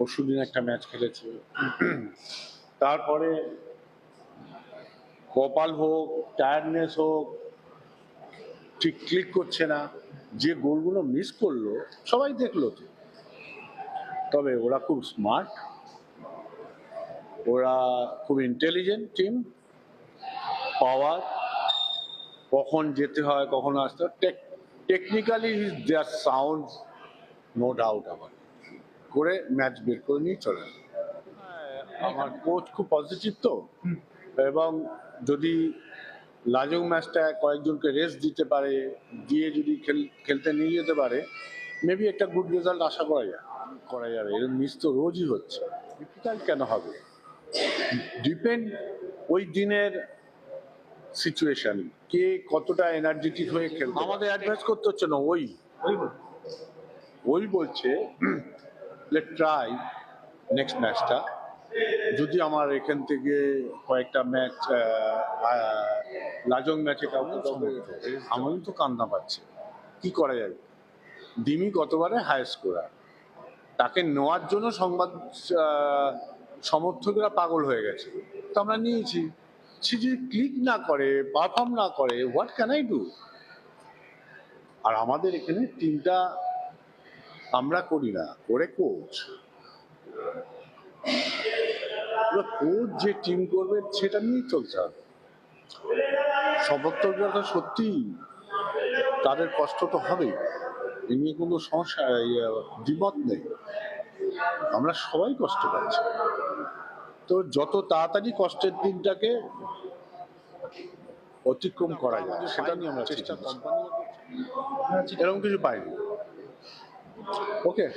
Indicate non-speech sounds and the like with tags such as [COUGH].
পরশু দিন একটা ম্যাচ খেলেছে। [CLEARS THROAT] তারপরে কপাল হোক টায়ার্ডনেস হোক, ঠিক ক্লিক করছে না, যে গোলগুলো মিস করল, সবাই দেখল তো। তবে ওরা খুব স্মার্ট ওরা খুব ইন্টেলিজেন্ট টিম পাওয়ার কখন যেতে হয়, কখন আসতে হয় technically is there sound no doubt আমার করে ম্যাচ বের করে নিয়ে চলে আসে। আমার কোচ খুব পজিটিভ তো। এবং যদি লাজং ম্যাচটা কয়েকজনকে রেস্ট দিতে পারে দিয়ে যদি খেল- খেলতে নিয়ে যেতে পারে মেবি একটা গুড রেজাল্ট আশা করা যায়। করা যাবে। এরকম মিস তো রোজই হচ্ছে। ডিফিকাল্ট কেন হবে? ডিপেন্ড ওই দিনের সিচুয়েশন কে কতটা এনার্জেটিক হয়ে খেলবে আমাদের অ্যাডভাইস করতে হচ্ছে না ওই। ওই বলছে লেট ট্রাই নেক্সট ম্যাচটা যদি আমার এখান থেকে কয়েকটা ম্যাচ লাজং ম্যাচে কাউকে আমারও তো কান্না পাচ্ছে। কি করা যাবে? ডিমি গতবারে হাই স্কোরার তাকে নেওয়ার জন্য সংবাদ সমর্থকরা পাগল হয়ে গেছে। তো আমরা নিয়েছি। সে যদি ক্লিক না করে পারফর্ম না করে হোয়াট ক্যান আই ডু আর আমাদের এখানে টিমটা আমরা করি না করে কোচ। কোচ যে টিম করবে সেটা নিয়েই চলছে সমর্থকরা তো সত্যি? তাদের কষ্ট তো হবেই। এ নিয়ে কোনো সমস্যা দ্বিমত নেই। আমরা সবাই কষ্ট পাচ্ছি। তো যত তাড়াতাড়ি কষ্টের দিনটাকে অতিক্রম করা যায় সেটা নিয়ে আমরা চেষ্টা কোম্পানি এরকম কিছু পাইনি। Okay.